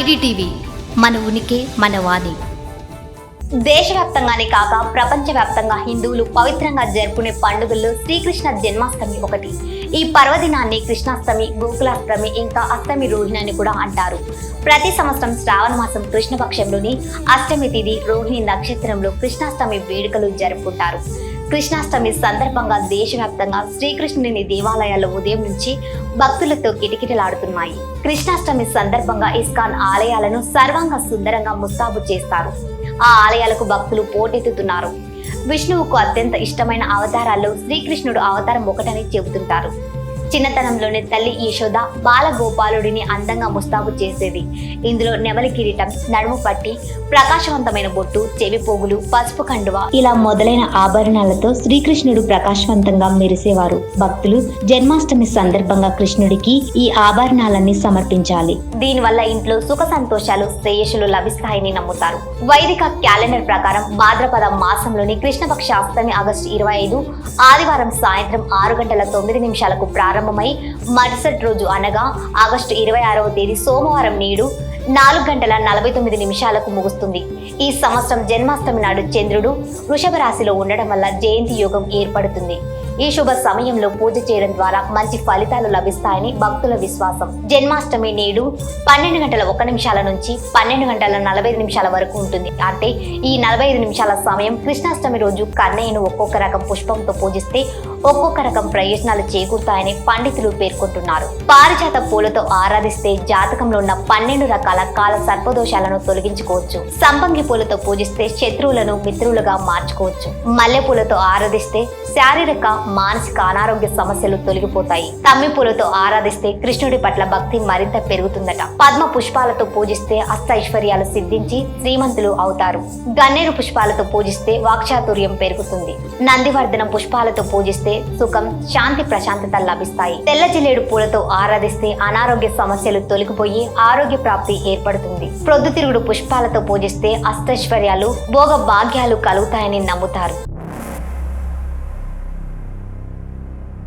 IDTV మన ఉనికి మన వాణి. దేశవ్యాప్తంగానే కాక ప్రపంచవ్యాప్తంగా హిందువులు పవిత్రంగా జరుపుకునే పండుగల్లో శ్రీకృష్ణ జన్మాష్టమి ఒకటి. ఈ పర్వదినాన్ని కృష్ణాష్టమి గోకులాష్టమి ఇంకా అష్టమి రోహిణి అని కూడా అంటారు. ప్రతి సంవత్సరం శ్రావణ మాసం కృష్ణపక్షంలోని అష్టమి తిథి రోహిణి నక్షత్రంలో కృష్ణాష్టమి వేడుకలు జరుపుకుంటారు. కృష్ణాష్టమి సందర్భంగా దేశవ్యాప్తంగా శ్రీకృష్ణుని దేవాలయాల్లో ఉదయం నుంచి భక్తులతో కిటకిటలాడుతున్నాయి. కృష్ణాష్టమి సందర్భంగా ఇస్కాన్ ఆలయాలను సర్వంగా సుందరంగా ముస్తాబు చేస్తారు. ఆ ఆలయాలకు భక్తులు పోటెత్తుతున్నారు. విష్ణువుకు అత్యంత ఇష్టమైన అవతారాల్లో శ్రీకృష్ణుడు అవతారం ఒకటని చెబుతుంటారు. చిన్నతనంలోనే తల్లి యశోద బాలగోపాలుడిని అందంగా ముస్తాబు చేసేది. ఇందులో నెమలి కిరీటం నడుము పట్టి ప్రకాశవంతమైన బొట్టు చెవి పోగులు పసుపు కండువ ఇలా మొదలైన ఆభరణాలతో శ్రీకృష్ణుడు ప్రకాశవంతంగా మెరిసేవారు. భక్తులు జన్మాష్టమి సందర్భంగా కృష్ణుడికి ఈ ఆభరణాలన్నీ సమర్పించాలి. దీనివల్ల ఇంట్లో సుఖ సంతోషాలు శ్రేయస్సులు లభిస్తాయని నమ్ముతారు. వైదిక క్యాలెండర్ ప్రకారం భాద్రపద మాసంలోని కృష్ణపక్ష అష్టమి ఆగస్టు ఇరవై ఐదు ఆదివారం సాయంత్రం ఆరు గంటల తొమ్మిది నిమిషాలకు ప్రారంభం ప్రారంభమై మరుసటి రోజు అనగా ఆగస్టు ఇరవై ఆరవ తేదీ సోమవారం నేడు నాలుగు గంటల నలభై తొమ్మిది నిమిషాలకు ముగుస్తుంది. ఈ సంవత్సరం జన్మాష్టమి నాడు చంద్రుడు వృషభ రాశిలో ఉండడం వల్ల జయంతి యోగం ఏర్పడుతుంది. ఈ శుభ సమయంలో పూజ చేయడం ద్వారా మంచి ఫలితాలు లభిస్తాయని భక్తుల విశ్వాసం. జన్మాష్టమి నేడు పన్నెండు గంటల ఒక నిమిషాల నుంచి పన్నెండు గంటల నలభై నిమిషాల వరకు ఉంటుంది. అంటే ఈ నలభై ఐదు నిమిషాల సమయం కృష్ణాష్టమి రోజు కన్నయ్యను ఒక్కొక్క రకం పుష్పంతో పూజిస్తే ఒక్కొక్క రకం ప్రయోజనాలు చేకూరుతాయని పండితులు పేర్కొంటున్నారు. పారిజాత పూలతో ఆరాధిస్తే జాతకంలో ఉన్న పన్నెండు రకాల కాల సర్పదోషాలను తొలగించుకోవచ్చు. సంపంగి పూలతో పూజిస్తే శత్రువులను మిత్రులుగా మార్చుకోవచ్చు. మల్లె పూలతో ఆరాధిస్తే శారీరక మానసిక అనారోగ్య సమస్యలు తొలగిపోతాయి. తమ్మి పూలతో ఆరాధిస్తే కృష్ణుడి పట్ల భక్తి మరింత పెరుగుతుందట. పద్మ పుష్పాలతో పూజిస్తే అష్టైశ్వర్యాలు సిద్ధించి శ్రీమంతులు అవుతారు. గన్నేరు పుష్పాలతో పూజిస్తే వాక్చాతుర్యం పెరుగుతుంది. నందివర్ధనం పుష్పాలతో పూజిస్తే సుఖం శాంతి ప్రశాంతత లభిస్తాయి. తెల్ల జిల్లేడు పూలతో ఆరాధిస్తే అనారోగ్య సమస్యలు తొలగిపోయి ఆరోగ్య ప్రాప్తి ఏర్పడుతుంది. ప్రొద్దుతిరుగుడు పుష్పాలతో పూజిస్తే అష్టైశ్వర్యాలు భోగ భాగ్యాలు కలుగుతాయని నమ్ముతారు.